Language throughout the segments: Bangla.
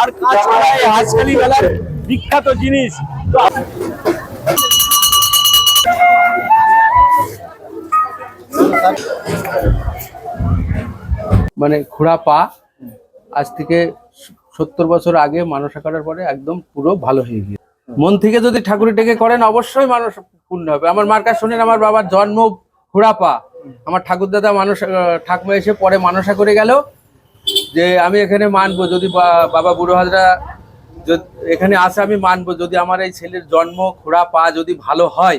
আর মেলার বিখ্যাত জিনিস মানে খোড়া পা আজ থেকে সত্তর বছর আগে মানসা করার পরে একদম পুরো ভালো হয়ে গিয়ে মন থেকে যদি ঠাকুরের ডেকে করেন, অবশ্যই মানুষ পূর্ণ হবে। আমার মার কাছে শুনেন, আমার বাবার জন্ম খোড়া পা। আমার ঠাকুর দাদা মানুষ ঠাকুমা এসে পরে মানসা করে গেল। যে আমি এখানে মানবো যদি বাবা বুড়ো হাজরা এখানে আসে আমি মানবো। যদি আমার এই ছেলের জন্ম খোড়া পা যদি ভালো হয়,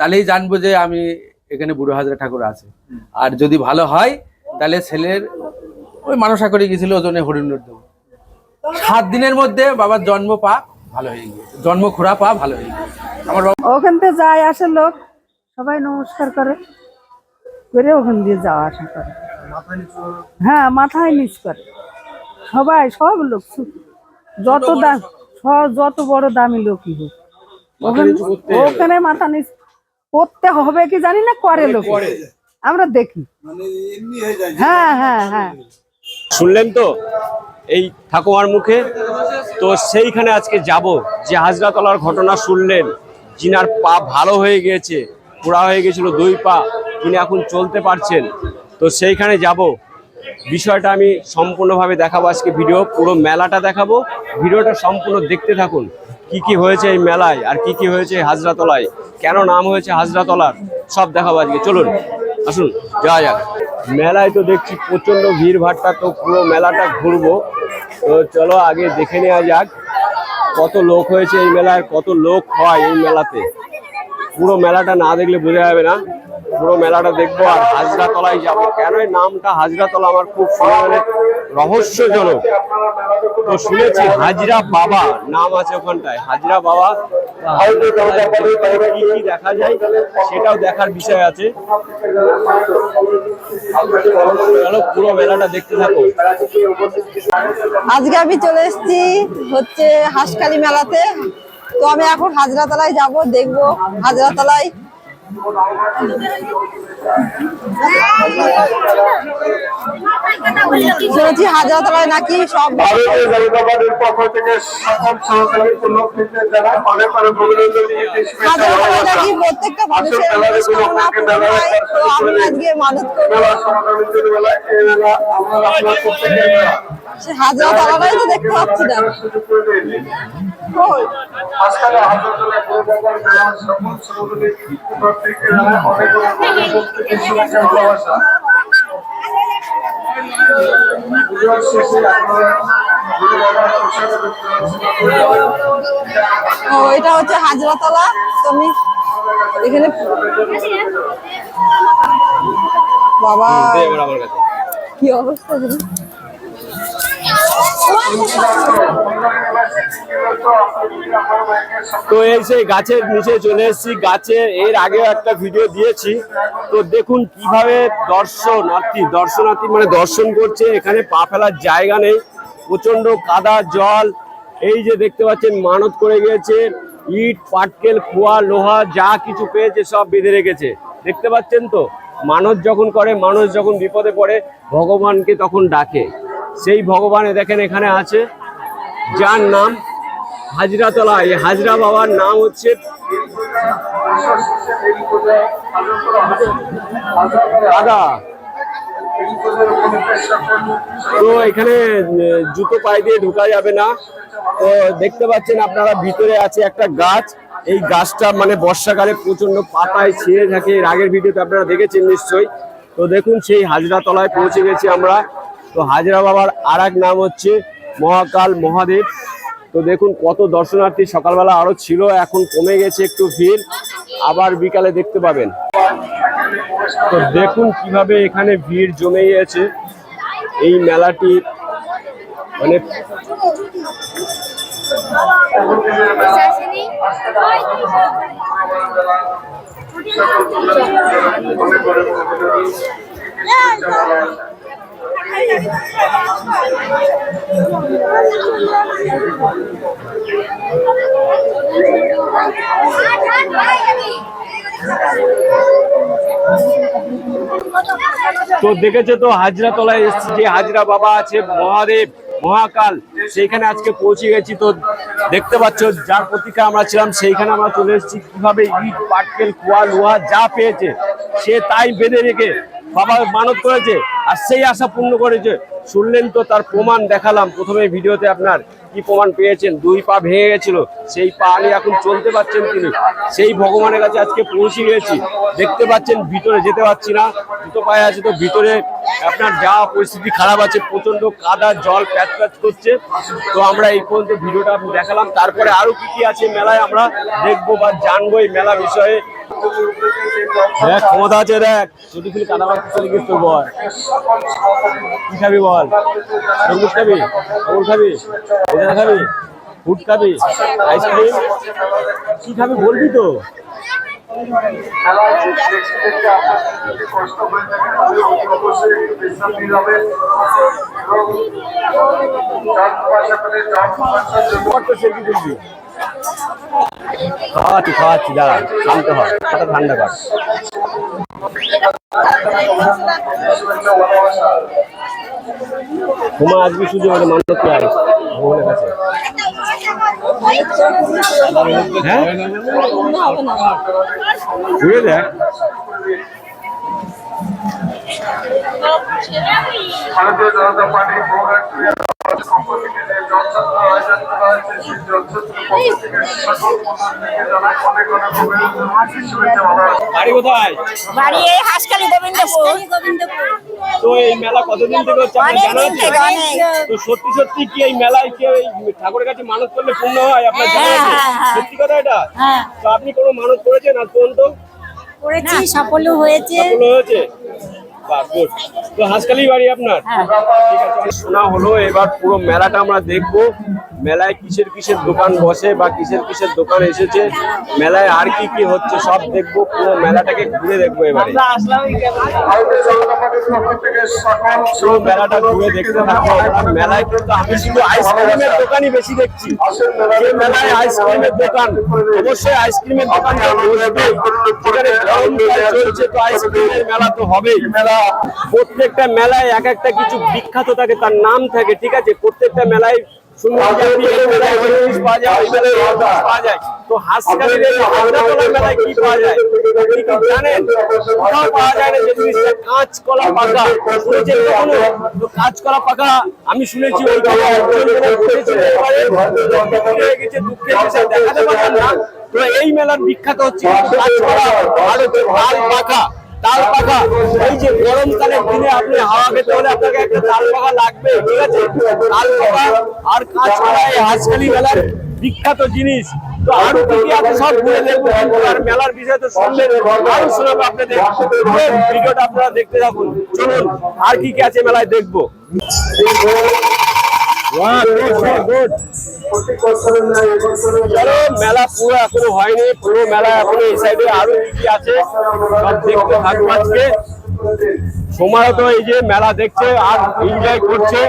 তাহলেই জানব যে আমি এখানে বুড়ো হাজরা ঠাকুর আছে। আর যদি ভালো হয়, তাহলে ছেলের, ওই মানসা করে গেছিল ওজনে হরিণের সাত দিনের মধ্যে বাবার জন্ম পা ভালো হয়ে গিয়েছে। জন্ম খোড়া পা ভালো হয়ে গিয়েছে। আমার ওখান থেকে যায় আসে লোক, সবাই নমস্কার করে করে ওখান দিয়ে যাওয়া আসা করে। হ্যাঁ মাথায় নিচ করে। সবাই সব লোক যত দাম সব যত বড় দামি লোকই হোক। ওখানে ওখানে মাথা নিচ করতে হবে কি জানি না করে লোক। আমরা দেখি। হ্যাঁ হ্যাঁ হ্যাঁ শুনলেন তো? এই ঠাকুমার মুখে? তো সেইখানে আজকে যাব। যে হাজরাতলার ঘটনা শুনলেন যিনার পা ভালো হয়ে গিয়েছে পোড়া হয়ে গেছিল দুই পা তিনি এখন চলতে পারছেন। তো সেইখানে যাব। বিষয়টা আমি সম্পূর্ণভাবে দেখাবো আজকে ভিডিও, পুরো মেলাটা দেখাবো। ভিডিওটা সম্পূর্ণ দেখতে থাকুন, কি কি হয়েছে এই মেলায় আর কি কি হয়েছে হাজরাতলায়, কেন নাম হয়েছে হাজরাতলার, সব দেখাবো আজকে। চলুন, আসুন, যাওয়া যাক। মেলায় তো দেখছি প্রচণ্ড ভিড় ভাট্টা, তো পুরো মেলাটা ঘুরবো। তো চলো আগে দেখে নেওয়া যাক, কত লোক হয়েছে এই মেলায়, কত লোক হয় এই মেলাতে। পুরো মেলাটা না দেখলে বোঝা যাবে না। পুরো মেলাটা দেখব আর হাজরাতলায় যাব। কেন নামটা হাজরাতলা আমার খুব মানে রহস্যজনক। তো শুনেছি হাজরা বাবা নাম আছে ওখানটায়। হাজরা বাবা, কি কি দেখা যায় সেটাও দেখার বিষয় আছে। পুরো মেলাটা দেখতে থাকো। আজকে আমি চলে এসেছি হচ্ছে হাঁসখালি মেলাতে। তো আমি এখন হাজরাতলায় যাব, দেখব হাজরাতলায় শুনেছি হাজরাতলায় নাকি সব ভারতীয় জনতা পার্টির পক্ষ থেকে সকল সহকারী উপলক্ষিতে জানাই অনেক অনেক অভিনন্দন হাজরাতলায় নাকি প্রত্যেকটা মানুষের আজকে মানত করব। আমরা আপনার প্রত্যেকের তো দেখতে পাচ্ছি না। ও এটা হচ্ছে হাজরাতলা তো আমি এখানে বাবা কি অবস্থা? তো এই সেই গাছের নিচে চলে এসেছি। গাছের এর আগেও একটা ভিডিও দিয়েছি। তো দেখুন কীভাবে দর্শনার্থী দর্শনার্থী মানে দর্শন করছে। এখানে পা ফেলার জায়গা নেই। প্রচণ্ড কাদা, জল। এই যে দেখতে পাচ্ছেন, মানত করে গিয়েছে। ইট, পাটকেল, খোয়া, লোহা, যা কিছু পেয়েছে সব বেঁধে রেখেছে। দেখতে পাচ্ছেন তো? মানুষ যখন করে মানুষ যখন বিপদে পড়ে, ভগবানকে তখন ডাকে। সেই ভগবানে দেখেন এখানে আছে যার নাম হাজরাতলা। এই হাজরা বাবার নাম হচ্ছে দাদা। তো এখানে জুতো পায়ে দিয়ে ঢোকা যাবে না। তো দেখতে পাচ্ছেন আপনারা ভিতরে আছে একটা গাছ। এই গাছটা মানে বর্ষাকালে প্রচণ্ড পাতায় ছিঁড়ে থাকে। এর আগের ভিডিওতে আপনারা দেখেছেন নিশ্চয়ই। তো দেখুন সেই হাজরা তলায় পৌঁছে গেছি আমরা। তো হাজরা বাবার আর নাম হচ্ছে মহাকাল মহাদেব। তো দেখুন কত দর্শনার্থী সকালবেলা আরও ছিল, এখন কমে গেছে একটু ভিড়, আবার বিকালে দেখতে পাবেন। তো দেখুন কীভাবে এখানে ভিড় জমে গিয়েছে এই মেলাটি মানে তো দেখেছে তো হাজরা তলায় যে হাজরা বাবা আছে, মহাদেব, মহাকাল, সেইখানে আজকে পৌঁছে গেছি। তো দেখতে পাচ্ছ, যার প্রতীক্ষা আমরা ছিলাম, সেইখানে আমরা চলে এসেছি। কীভাবে ইট, পাটকেল, কুয়া, লোহা যা পেয়েছে, সে তাই বেঁধে রেখে বাবা মানত করেছে। আর সেই আশা পূর্ণ করেছে শুনলেন তো তার প্রমাণ দেখালাম। প্রথমে ভিডিওতে আপনার কি প্রমাণ পেয়েছেন? দুই পা ভেঙে গেছিল, সেই পা নিয়ে এখন চলতে পারছেন তিনি। সেই ভগবানের কাছে আজকে পৌঁছে গেছি। দেখতে পাচ্ছেন, ভিতরে যেতে পারছি না। দুটো পায়ে আছে তো ভিতরে আপনার যা পরিস্থিতি খারাপ আছে প্রচণ্ড কাদা, জল প্যাচ প্যাচ করছে। তো আমরা এই পর্যন্ত ভিডিওটা আপনি দেখালাম। তারপরে আরও কি কি আছে মেলায় আমরা দেখব বা জানব এই মেলা বিষয়ে। দেখ, ক্ষমতা আছে, দেখ। ছোট ছিল কাদা চলে গেছে বল কি খাবি বল? তরমুজ খাবি? আঙুর খাবি? বেদানা খাবি? ফুড খাবি? আইসক্রিম কি খাবি বলবি তো? সেলফি তুলবি খাওয়াচ্ছি খাওয়াচ্ছি, দাঁড়া, শান্ত হয় কথা ঠান্ডা কর। তোমার আজকে হলে মান্য কি আর ভগবানের কাছে। হ্যাঁ? দেখ। ভারতীয় জনতা পার্টি বাড়ি কোথায়? বাড়ি এই হাসখালি গোবিন্দপুর। তো এই মেলা কতদিন থেকে হচ্ছে? তো? সত্যি সত্যি কি এই মেলায় কি এই ঠাকুরের কাছে মানত করলে পূর্ণ হয়? আপনার জানা হ্যাঁ, হ্যাঁ, হ্যাঁ। সত্যি কথা এটা? হ্যাঁ। তো আপনি কোনো মানত করেছেন আর পর্যন্ত? করেছি সাফল্য হয়েছে। সফল. তো হাসখালি বাড়ি আপনার? হ্যাঁ। ঠিক আছে শোনা হলো এবার পুরো মেলাটা আমরা দেখব। মেলায় কিসের কিসের দোকান বসে বা কিসের কিসের দোকান এসেছে মেলায় আর কি কি হচ্ছে সব দেখব পুরো মেলাটাকে ঘুরে দেখব এবারে। পুরো মেলাটা ঘুরে দেখতে থাকব মেলায় কিন্তু আমি শুধু আইসক্রিমের দোকানই বেশি দেখছি। মেলায় আইসক্রিমের দোকান অবশ্যই আইসক্রিমের গরমকাল চলছে তো আইসক্রিমের মেলা তো হবেই। মেলা প্রত্যেকটা মেলায় এক একটা কিছু বিখ্যাত থাকে তার নাম থাকে ঠিক আছে? প্রত্যেকটা মেলায় তো মেলায় কি পাওয়া যায়। জানেন? কোথাও পাওয়া যায় না যে জিনিসটা কাঁচকলা পাকা। শুনেছেন কখনো তো কাঁচকলা পাকা আমি শুনেছি ওই গেছে দুঃখের বিষয় দেখাতে পারলাম না। তো এই মেলার বিখ্যাত হচ্ছে কাঁচকলা পাকা। তাল পাকা এই যে গরমকালের দিনে আপনি হাওয়া খেতে হলে আপনাকে একটা তাল পাকা লাগবে, ঠিক আছে? তাল পাকা আর মেলার বিখ্যাত জিনিস। তো আরও কি আছে সব ঘুরে আর মেলার বিষয়ে তো শুনলেন আরও শোনাবো আপনারা দেখতে থাকুন। চলুন, আর কি কি আছে মেলায় দেখব। চলো মেলা পুরো এখনও হয়নি পুরো মেলা এখনও এই সাইডে আরও কি আছে সব দেখতে থাকব আজকে। সময় তো এই যে মেলা দেখছে আর এনজয় করছে।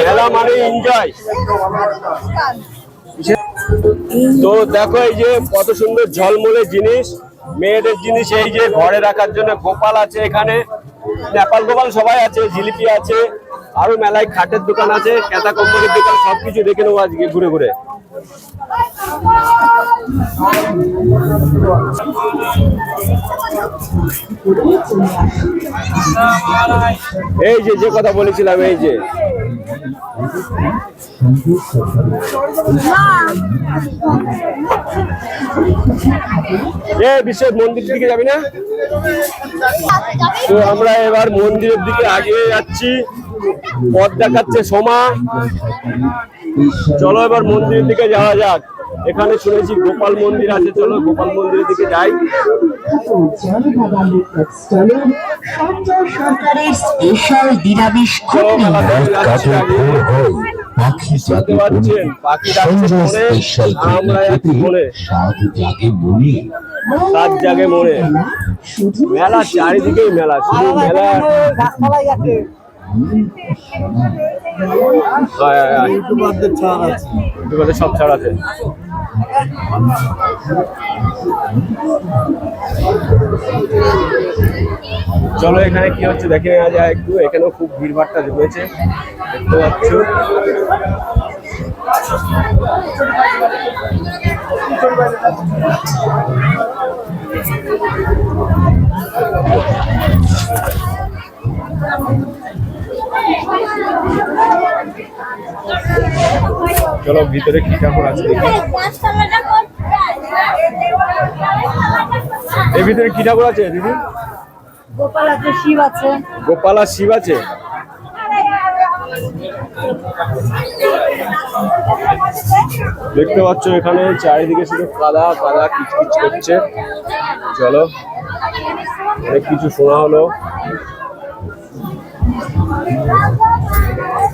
মেলা মানে এনজয় তো দেখো এই যে কত সুন্দর ঝলমলে জিনিস মেয়েদের জিনিস এই যে ঘরে রাখার জন্য গোপাল আছে এখানে। নেপাল গোপাল সবাই আছে, জিলিপি আছে, আরও মেলায় খাটের দোকান আছে কেতা কোম্পানির দোকান, সবকিছু দেখে নেব আজকে ঘুরে ঘুরে। এই যে যে কথা বলেছিলাম, এই যে। বিশ্বের মন্দির দিকে যাবি না? তো আমরা এবার মন্দিরের দিকে আগিয়ে যাচ্ছি। পথ দেখাচ্ছে সোমা। চলো এবার মন্দিরের দিকে যাওয়া যাক। এখানে শুনেছি গোপাল মন্দির আছে চলো গোপাল মন্দিরের দিকে যাই। সরকারের স্পেশাল নিরামিষ। পাখি হয় জাগে মনে। সাত জাগে মনে। মেলা চারিদিকেই মেলা শুধু মেলা। আয়, আয়, আয়। ইউটিউবারদের সব ছাড় আছে। চলো এখানে কি হচ্ছে দেখে নেওয়া যায় একটু। এখানেও খুব ভিড়ভাড়টা জমেছে। দেখতে পাচ্ছ। চলো ভিতরে কি ঠাকুর আছে দেখি। এর ভিতরে কি ঠাকুর আছে দিদি? গোপাল আছে শিব আছে। গোপাল আর শিব আছে? দেখতে পাচ্ছ এখানে চারিদিকে শুধু কাদা কাদা কিচকিচ করছে। চলো অনেক কিছু শোনা হলো।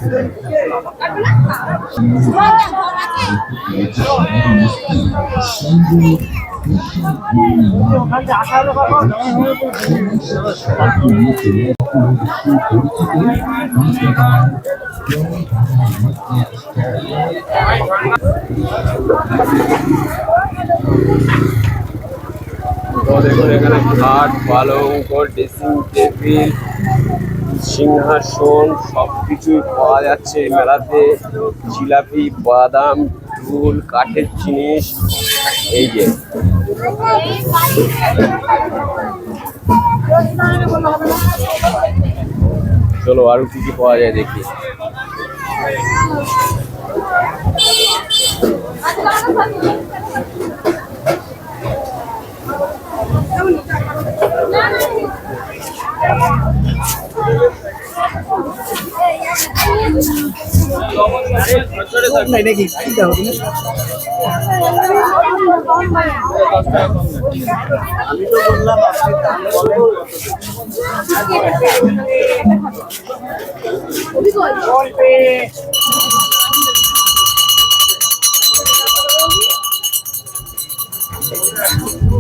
তো দেখুন এখানে খাট পালঙ্ক ড্রেসিং টেবিল সিংহাসন সব কিছুই পাওয়া যাচ্ছে মেলাতে। জিলাপি, বাদাম ঢুল কাঠের জিনিস, এই যে। চলো আরও কি কি পাওয়া যায় দেখি। này đây thì phải giờ cũng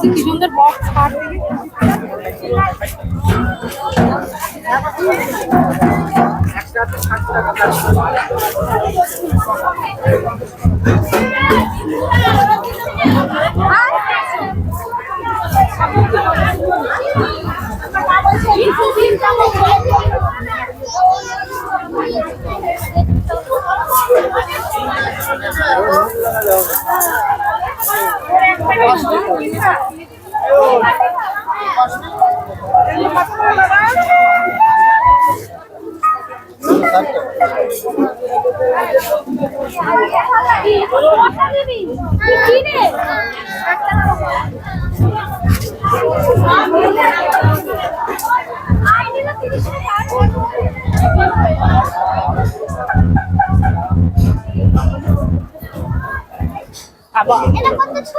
কি সুন্দর বক্স কাট Thank you. কিনে Ba? Ilang context